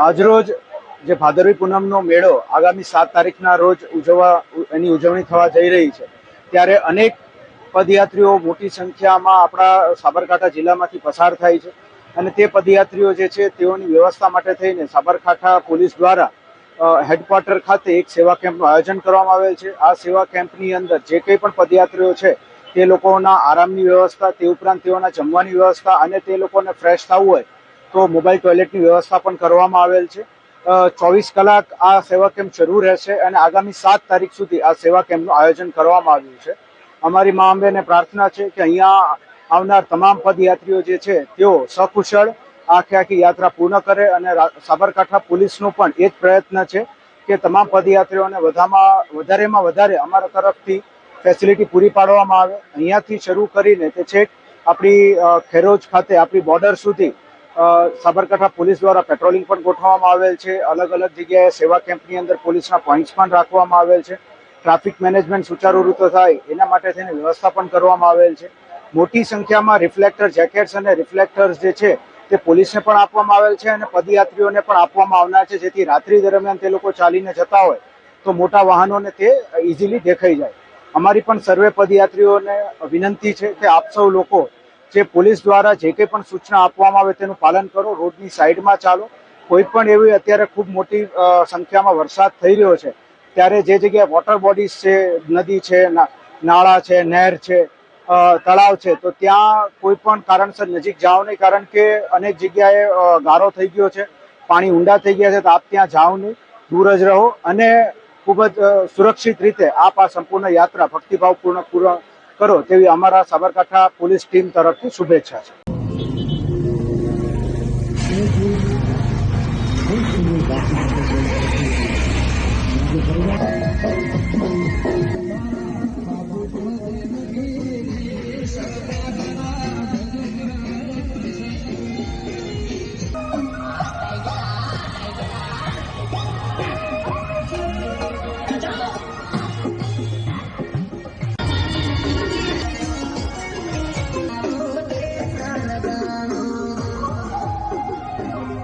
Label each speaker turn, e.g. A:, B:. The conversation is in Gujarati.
A: આજરોજ જે ભાદરવી પૂનમનો મેળો આગામી સાત તારીખના રોજ ઉજવવા એની ઉજવણી થવા જઈ રહી છે. ત્યારે અનેક પદયાત્રીઓ મોટી સંખ્યામાં આપણા સાબરકાંઠા જિલ્લામાંથી પસાર થાય છે અને તે પદયાત્રીઓ જે છે તેઓની વ્યવસ્થા માટે થઈને સાબરકાંઠા પોલીસ દ્વારા હેડક્વાર્ટર ખાતે એક સેવા કેમ્પનું આયોજન કરવામાં આવેલ છે. આ સેવા કેમ્પની અંદર જે કંઈ પણ પદયાત્રીઓ છે તે લોકોના આરામની વ્યવસ્થા, તે ઉપરાંત તેઓના જમવાની વ્યવસ્થા અને તે લોકોને ફ્રેશ થવું હોય તો મોબાઈલ ટોયલેટની વ્યવસ્થા પણ કરવામાં આવેલ છે. ચોવીસ કલાક આ સેવા કેમ્પ શરૂ રહેશે અને આગામી સાત તારીખ સુધી આ સેવા કેમ્પનું આયોજન કરવામાં આવ્યું છે. અમારી મા અંબેને પ્રાર્થના છે કે અહીંયા આવનાર તમામ પદયાત્રીઓ જે છે, તેઓ સકુશળ આખે આખી યાત્રા પૂર્ણ કરે અને સાબરકાંઠા પોલીસનો પણ એ જ પ્રયત્ન છે કે તમામ પદયાત્રીઓને વધામાં, વધારેમાં વધારે અમારા તરફથી ફેસિલિટી પૂરી પાડવામાં આવે. અહીંયાથી શરૂ કરીને તે છેક આપણી ખેરોજ ખાતે આપણી બોર્ડર સુધી સાબરકાંઠા પોલીસ દ્વારા પેટ્રોલિંગ પણ ગોઠવવામાં આવેલ છે. અલગ અલગ જગ્યાએ સેવા કેમ્પની અંદર પોલીસના પોઈન્ટ્સ પણ રાખવામાં આવેલ છે. ટ્રાફિક મેનેજમેન્ટ સુચારુ રીતે થાય એના માટે થઈને વ્યવસ્થા પણ કરવામાં આવેલ છે. મોટી સંખ્યામાં રિફ્લેક્ટર જેકેટ્સ અને રિફ્લેક્ટર્સ જે છે તે પોલીસને પણ આપવામાં આવેલ છે અને પદયાત્રીઓને પણ આપવામાં આવનાર છે. જેથી રાત્રિ દરમિયાન તે લોકો ચાલીને જતા હોય તો મોટા વાહનોને તે ઇઝીલી દેખાઈ જાય. અમારી પણ સર્વે પદયાત્રીઓને વિનંતી છે કે આપ સૌ લોકો જે પોલીસ દ્વારા જે કંઈ પણ સૂચના આપવામાં આવે તેનું પાલન કરો, રોડની સાઈડમાં ચાલો. કોઈ પણ એવી અત્યારે ખૂબ મોટી સંખ્યામાં વરસાદ થઈ રહ્યો છે, ત્યારે જે જગ્યાએ વોટર બોડીઝ છે, નદી છે નાળા છે, નહેર છે તળાવ છે, તો ત્યાં કોઈ પણ કારણસર નજીક જાઓ નહીં, કારણ કે અનેક જગ્યાએ ગારો થઈ ગયો છે, પાણી ઊંડા થઈ ગયા છે, તો આપ ત્યાં જાઓ નહીં, દૂર જ રહો અને ખૂબ જ સુરક્ષિત રીતે આપ આ સંપૂર્ણ યાત્રા ભક્તિભાવપૂર્ણ પૂર્ણ કરો તેવી અમારા સાબરકાંઠા પોલીસ ટીમ તરફથી શુભેચ્છા છે.